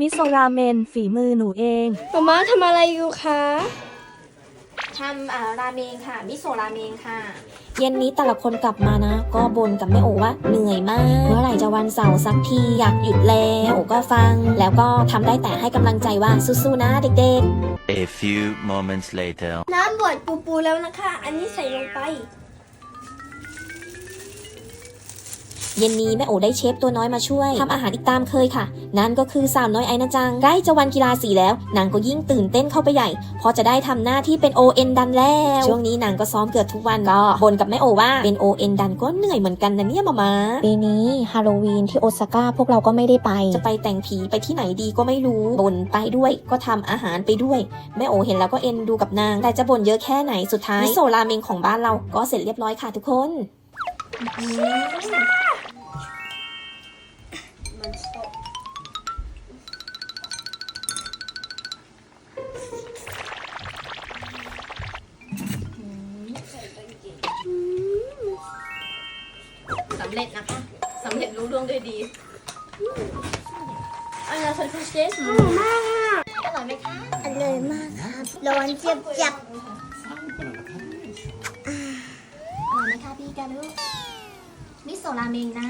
มิโซราเมนฝีมือหนูเองมาม่าทำอะไรอยู่คะทำอ่าราเมงค่ะ มิโซะราเมงค่ะ เย็นนี้แต่ละคนกลับมานะ ก็บ่นกับแม่โอว่าเหนื่อยมากเมื่อไหร่จะวันเสาร์สักทีอยากหยุดแล้วแม่โอก็ฟัง แล้วก็ทำได้แต่ให้กำลังใจว่าสู้ๆนะเด็ก A few moments later. น้ำบดปูปูแล้วนะคะ อันนี้ใส่ลงไป เย็นนี้แม่โอได้เชฟตัวน้อยมาช่วยทำอาหารอีกตามเคยค่ะ นั่นก็คือสาวน้อยไอ้นะจังใกล้จะวันกีฬาสีแล้วนางก็ยิ่งตื่นเต้นเข้าไปใหญ่เพราะจะได้ทำหน้าที่เป็น ON ดันแล้ว ช่วงนี้นางก็ซ้อมเกือบทุกวันก็บ่นกับแม่โอว่าเป็น ON ดันก็เหนื่อยเหมือนกันนะเนี่ยมามาปีนี้ฮาโลวีนที่โอซาก้าพวกเราก็ไม่ได้ไป จะไปแต่งผีไปที่ไหนดีก็ไม่รู้บ่นไปด้วยก็ทำอาหารไปด้วย แม่โอเห็นแล้วก็เอ็นดูกับนาง แต่จะบ่นเยอะแค่ไหนสุดท้ายมิโซะราเมงของบ้านเราก็เสร็จเรียบร้อยค่ะทุกคน สำเร็จนะคะสำเร็จรู้เรื่องด้วยดีอันนี้ใส่คุชเจสอร่อยไหมคะอร่อยมากครับร้อนเจ็บจับอร่อยไหมคะพี่กาลูมิโซะราเมงนะ